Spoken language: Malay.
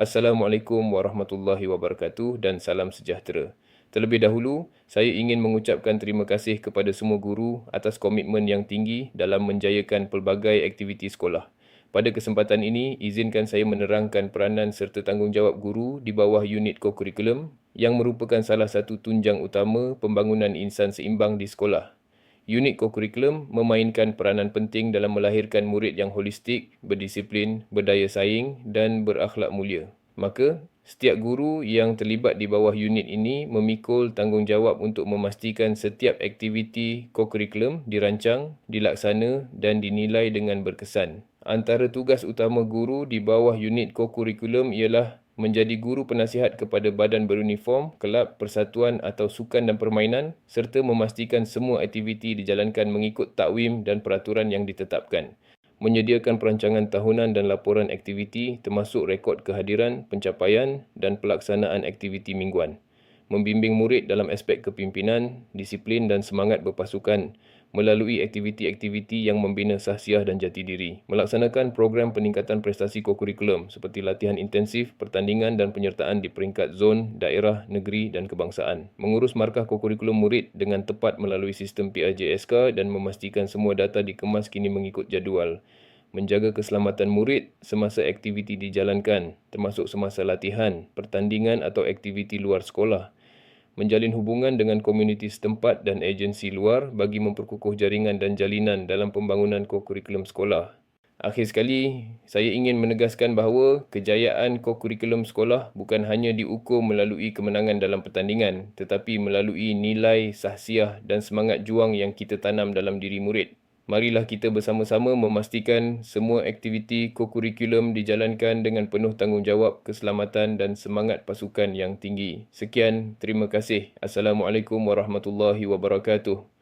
Assalamualaikum warahmatullahi wabarakatuh dan salam sejahtera. Terlebih dahulu, saya ingin mengucapkan terima kasih kepada semua guru atas komitmen yang tinggi dalam menjayakan pelbagai aktiviti sekolah. Pada kesempatan ini, izinkan saya menerangkan peranan serta tanggungjawab guru di bawah unit kokurikulum yang merupakan salah satu tunjang utama pembangunan insan seimbang di sekolah. Unit kokurikulum memainkan peranan penting dalam melahirkan murid yang holistik, berdisiplin, berdaya saing dan berakhlak mulia. Maka, setiap guru yang terlibat di bawah unit ini memikul tanggungjawab untuk memastikan setiap aktiviti kokurikulum dirancang, dilaksana dan dinilai dengan berkesan. Antara tugas utama guru di bawah unit kokurikulum ialah menjadi guru penasihat kepada badan beruniform, kelab, persatuan atau sukan dan permainan serta memastikan semua aktiviti dijalankan mengikut takwim dan peraturan yang ditetapkan. Menyediakan perancangan tahunan dan laporan aktiviti termasuk rekod kehadiran, pencapaian dan pelaksanaan aktiviti mingguan membimbing murid dalam aspek kepimpinan, disiplin dan semangat berpasukan melalui aktiviti-aktiviti yang membina sahsiah dan jati diri. Melaksanakan program peningkatan prestasi kokurikulum seperti latihan intensif, pertandingan dan penyertaan di peringkat zon, daerah, negeri dan kebangsaan. Mengurus markah kokurikulum murid dengan tepat melalui sistem PRJSK dan memastikan semua data dikemas kini mengikut jadual menjaga keselamatan murid semasa aktiviti dijalankan termasuk semasa latihan, pertandingan atau aktiviti luar sekolah menjalin hubungan dengan komuniti setempat dan agensi luar bagi memperkukuh jaringan dan jalinan dalam pembangunan kokurikulum sekolah. Akhir sekali, saya ingin menegaskan bahawa kejayaan kokurikulum sekolah bukan hanya diukur melalui kemenangan dalam pertandingan tetapi melalui nilai, sahsiah dan semangat juang yang kita tanam dalam diri murid marilah kita bersama-sama memastikan semua aktiviti kokurikulum dijalankan dengan penuh tanggungjawab keselamatan dan semangat pasukan yang tinggi. Sekian, terima kasih. Assalamualaikum warahmatullahi wabarakatuh.